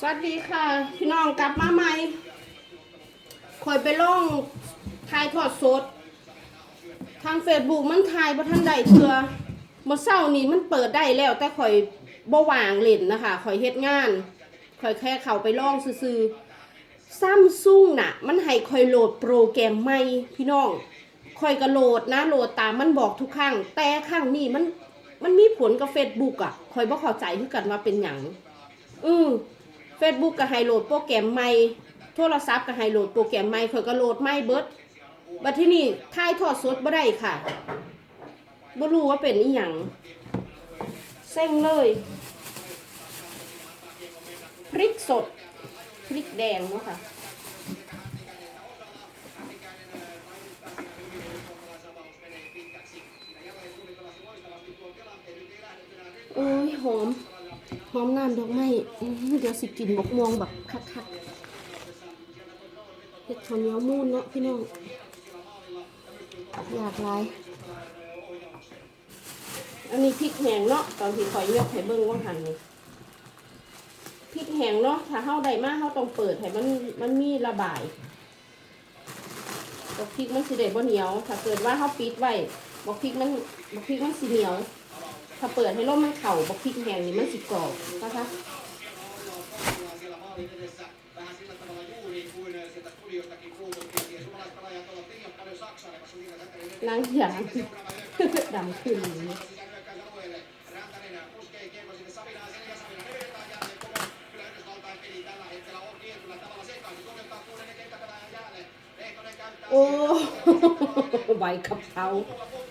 สวัสดีค่ะ พี่น้องกลับมาใหม่คอยไปล่องถ่ายทอดสด ทางเฟซบุ๊กมันถ่ายบ่ทันได้เทื่อเมื่อเช้านี้มันเปิดได้แล้ว แต่ข่อยบ่วางเล่นนะคะข่อยเฮ็ดงานข่อยแค่เข้าไปล่องซื่อซัมซุงน่ะ มันให้ข่อยโหลดโปรแกรมใหม่พี่น้องข่อยก็โหลดนะโหลดตามมันบอกทุกครั้งแต่ครั้งนี้มันมันมีผลกับ Facebook อะข่อยบ่เข้าใจคือกันว่าเป็นหยังอือ เฟซบุ๊กก็ให้โหลดโปรแกรมใหม่โทรศัพท์ก็ให้โหลดโปรแกรมใหม่ข่อยก็โหลดใหม่เบิดบัดที่นี่ถ่ายทอดสดบ่ได้ค่ะบ่รู้ว่าเป็นอีหยังเซ็งเลยพริกสดพริกแดงเนาะค่ะโอ้ยหอม หอมน้ำดอกไม้เดี๋ยวสิกินบกม่วงแบบคักๆเห็ดข้าวเหนียวมูนเนาะพี่น้องอยากไรอันนี้พริกแห้งเนาะตอนที่คอยยกให้เบิ้งว่าหันนี่พริกแห้งเนาะถ้าเฮาได้มากเฮาต้องเปิดให้มันมันมีระบายบอกพริกมันสิได้บ่เหนียว ถ้าเกิดว่าเฮาปิดไว้บอกพริกมันบอกพริกมันสิเหนียว ถ้าเปิดให้ร่มมันเข่าบักพริกแห้งนี่มันสิกรอบนะคะล้างอย่างดำขึ้นอย่างนี้ อ้ใบกะเพรา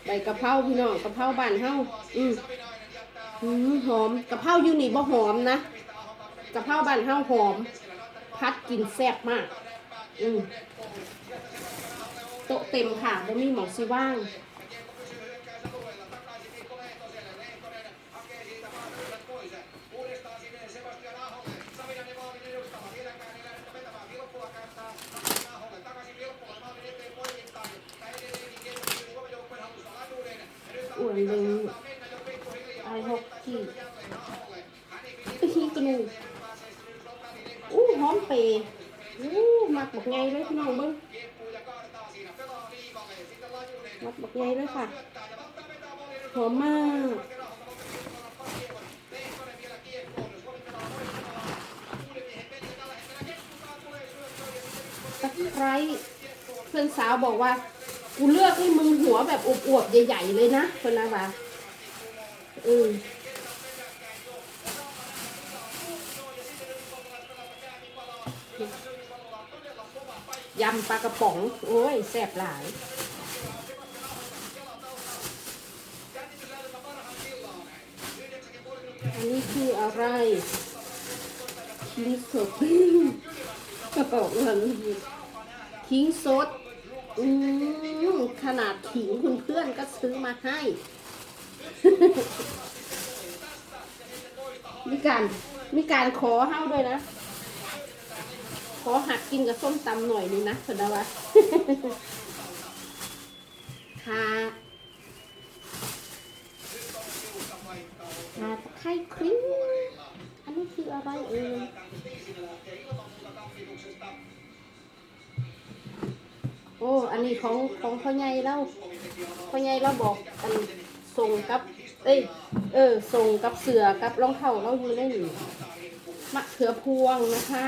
ใบกะเพราพี่น้องกะเพราบ้านเฮาอืมอืมหอมกะเพราอยู่นี่บ่หอมนะกะเพราบ้านเฮาหอม พัดกินแซ่บมาก อืมโต๊ะเต็มค่ะบ่มีหมองสิว่าง อ้วนเลยไอหกขีดขีดกระนูอู้หอมเปย์อู้มักบักไงเลยพี่น้องเบิ้ง มักบักไงเลยค่ะ หอมมากตะไคร้เพื่อนสาวบอกว่า กูเลือกให้มึงหัวแบบอวบๆใหญ่ ๆ เลยนะคนนะวะเออยำปลากระป๋อง โอ้ยแซ่บหลาย อันนี้ คืออะไรคิงสดกระป๋องเงินคิงสดอืมขนาดขิงคุณเพื่อนก็ซื้อมาให้มีการมีการขอเฮ้าด้วยนะ ขอหักกินกับส้มตำหน่อยนึงนะสดาวะค่ะ ค่ะไข่ครีมอันนี้คืออะไรเอ่ยโอ้ อันนี้ของของพ่อใหญ่เล่าพ่อใหญ่เราบอกอันส่งกับ เอ้ย เออ ส่งกับเสือกับรองเท้าเราอยู่ในนี่มะเขือพวงนะคะ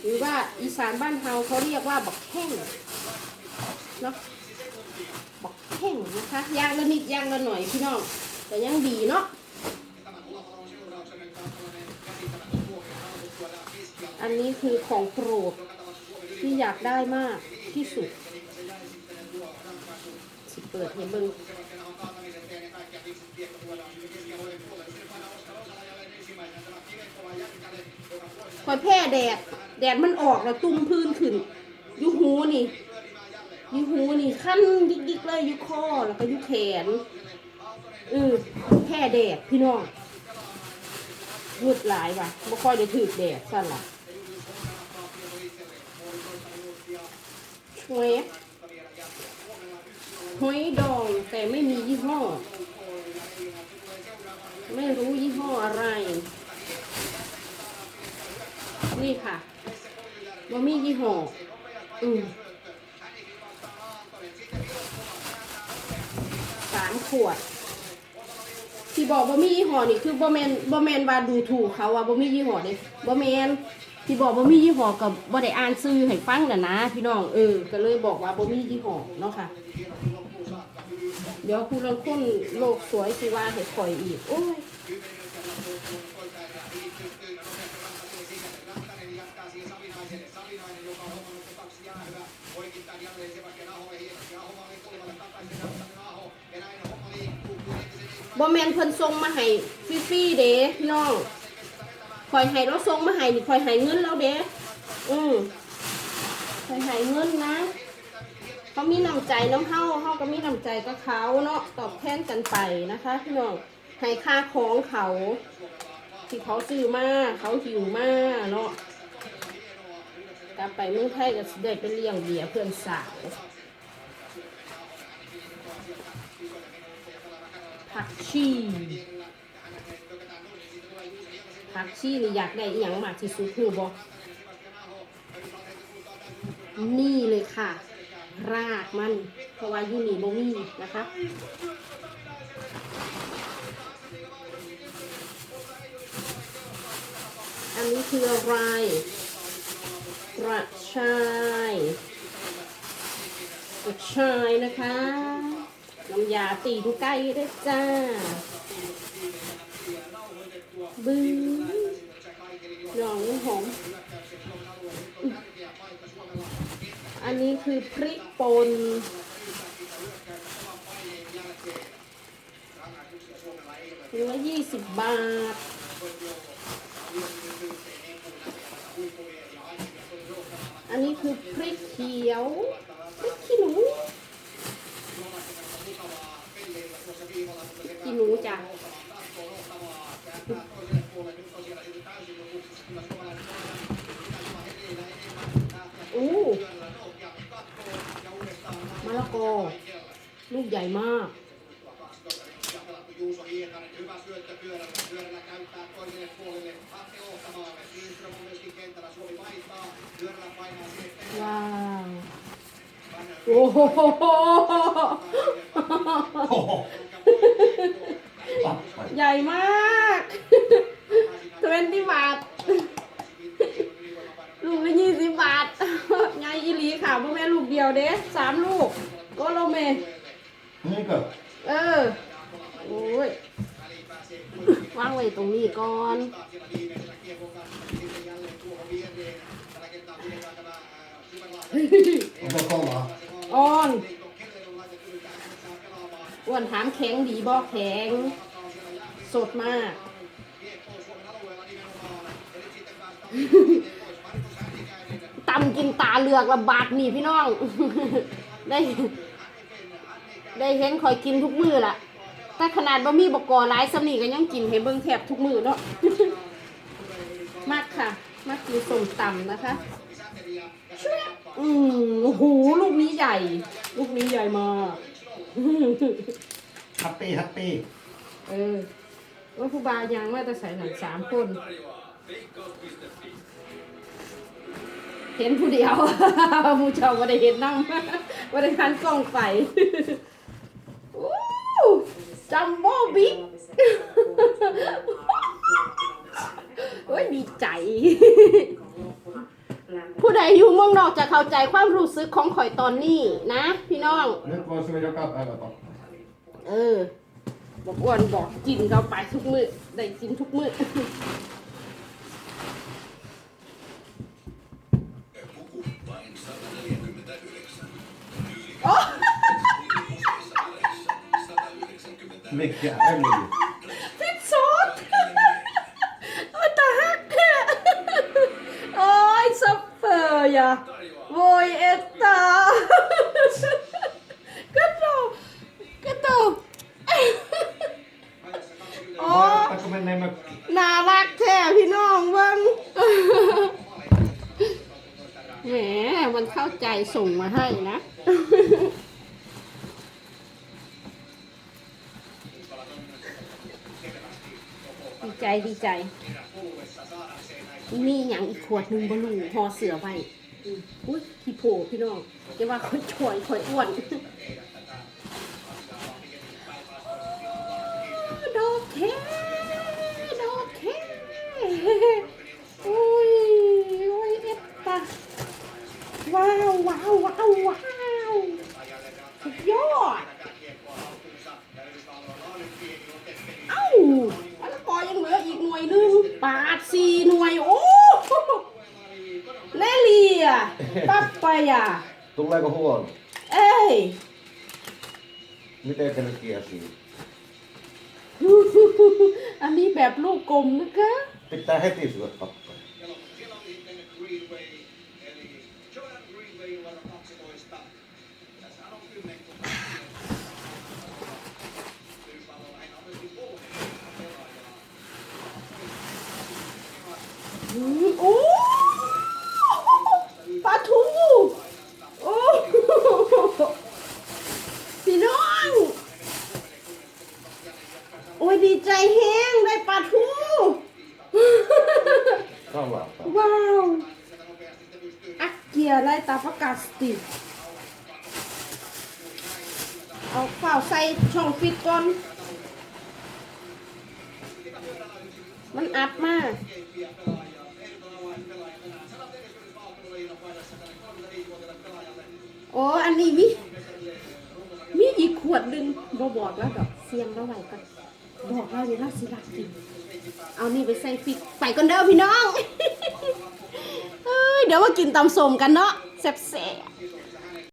หรือว่าอีสานบ้านเฮาเขาเรียกว่าบักแข้งเนาะบักแข้งนะคะย่างละนิดย่างละหน่อยพี่น้องแต่ยังดีเนาะ อันนี้คือของโปรดที่อยากได้มากที่สุด สิเปิดให้เบิ่งคอยแพ้แดด แดดมันออกแล้วตุ้มพื้นขึ้นยูหูนี่ยูหูนี่ขั้นยิกๆเลยยูคอแล้วก็ยูแขนเออแพ้แดดพี่น้องมืดหลายว่ะบ่ค่อยได้ถือแดดสั่นล่ะ หวยหวยดองแต่ไม่มียี่ห้อ ไม่รู้ยี่ห้ออะไร นี่ค่ะบ่มียี่ห้ออืมสามขวดที่บอกบ่มียี่ห้อนี่คือบ่แมนบ่แมนว่าดูถูกเขาว่าบ่มียี่ห้อเด้บ่แมน ที่บอกบ่มียี่ห้อกับบ่ได้อ่านซื้อให้ฟังน่ะนะ พี่น้องเออ ก็เลยบอกว่าบ่มียี่ห้อเนาะค่ะ เดี๋ยวคุณลังคนโลกสวยสิว่าให้ข่อยอีก โอ้ยบ่แมนเพิ่นส่งมาให้ฟรีๆเด้พี่น้อง คอยให้เราส่งมาให้นี่คอยให้เงินเราเด้อืมคอยให้เงินนะ เขามีน้ำใจน้ำเฮาเฮาก็มีน้ำใจกับเขาเนาะตอบแทนกันไปนะคะพี่น้องให้ค่าของเขาที่เขาซื้อมาเขาหิวมาเนาะกลับไปเมืองไทยก็ได้ไปเลี้ยงเบียเพื่อนสาวผักชี ผักชีนี่อยากได้อหย่างมากที่สุดคือบอกนี่เลยค่ะ รากมัน เพราะว่ายูนี่บ่มีนะคะอันนี้คืออะไรกระชายกระชายนะคะ น้ำยาตีนไก่ด้วยจ้า บึ้งหนองหอมอันนี้คือพริกป่นถุงละยี่สิบบาท อันนี้คือพริกเขียว พริกขี้หนูขี้หนูจ้ะอู้มะ ละกอลูกใหญ่มาก ว้าว โอ้โหโอ้โหปับไปใหญ่มากทเวนตี้บาทลูกละยี่สิบบาทใหญ่อีหลีค่ะพ่อแม่ลูกเดียวเด้สามลูก ก็โลเมนี่ก็เออ โอ้ยวางไว้ตรงนี้ก่อนมันก็เข้ามาอ่อนอ้วนถามแข็งดีบ่แข็ง สดมาก ตำกินตาเหลือกละบาทนี่พี่น้อง ได้ ได้เห็นคอยกินทุกมือละแต่ขนาดบะหมี่บกกอหลายสำนีก็ยังกินให้เบิ่งแทบทุกมือเนาะ มากค่ะ มากกินส้มตำนะคะ อืมโอ้โหลูกนี้ใหญ่ ลูกนี้ใหญ่มากแฮปปี้แฮปปี้เออว่าผู้บายังว่าจะใส่หนังสามคน เห็นผู้เดียวผู้เจ้าว่าได้เห็นนั่งว่าได้ทันกล้องไฟ โอ้จัมโบ้บิ๊ก โอ้ยดีใจ ผู้ใดอยู่ เมืองนอกจะเข้าใจความรู้สึกของข่อยตอนนี้นะ พี่น้อง นึกว่าสมัยจะกลับอะไรต่อเออ บอกอ้วนบอกกินเข้าไปทุกมือได้กินทุกมือโอ้ Mycket ärlig. พิซซ่าโอ้ยตาฮักโอ้ยซัปเปอร์ยาโวยเอตตาก็โตก็โตโอ้ Tack för mig med น่ารักแท้พี่น้องเบิ้งแหมมันเข้าใจส่งมาให้นะดีใจดีใจ มีอย่างอีกขวดหนึ่งบลูห่อเสือไว้อุ้ยพี่โผพี่น้องจะว่าค่อยช่วยค่อยอ้วนดอกแค่ดอกแค่โอ้ยโอ้ยเอ็ดตาว้าวว้าวว้าวว้าวสุดยอดเอ้าอันละกอยังเหลืออีกหน่วยหนึงปาดสี่หน่วยโอ้เล่เลียปั๊บไปอะ Tuleeko huono? เอ้ย Miten te nyt kiesi? อันนี้แบบลูกกลมนะคะ Pitää heti syödä kappale. Siellä on sitten Greenway, eli Jordan Greenway numero 12. Tässä on kymmenkunta. Yhdysvalloilla heillä on myöskin kolme pelaajaa. อืมโอ้ปลาทูโอ้พี่น้อง โอ้ยดีใจแห้งได้ปลาทู Salata. ว้าวอักเกียร์ไล่ ตาประกาศสติกเอาเฝ้าใส่ช่องฟิตก่อน มันอัดมากโอ้อันนี้มี มีอีกขวดหนึ่งบอบอกแล้วดอกเสียงแล้วไหวกันบอกเราอยู่แล้วสิรักกิน เอานี่ไปใส่ฟิตไปกันเด้อพี่น้องเอ้ยเดี๋ยวมากินตำสมกันเนาะ แซ่บๆ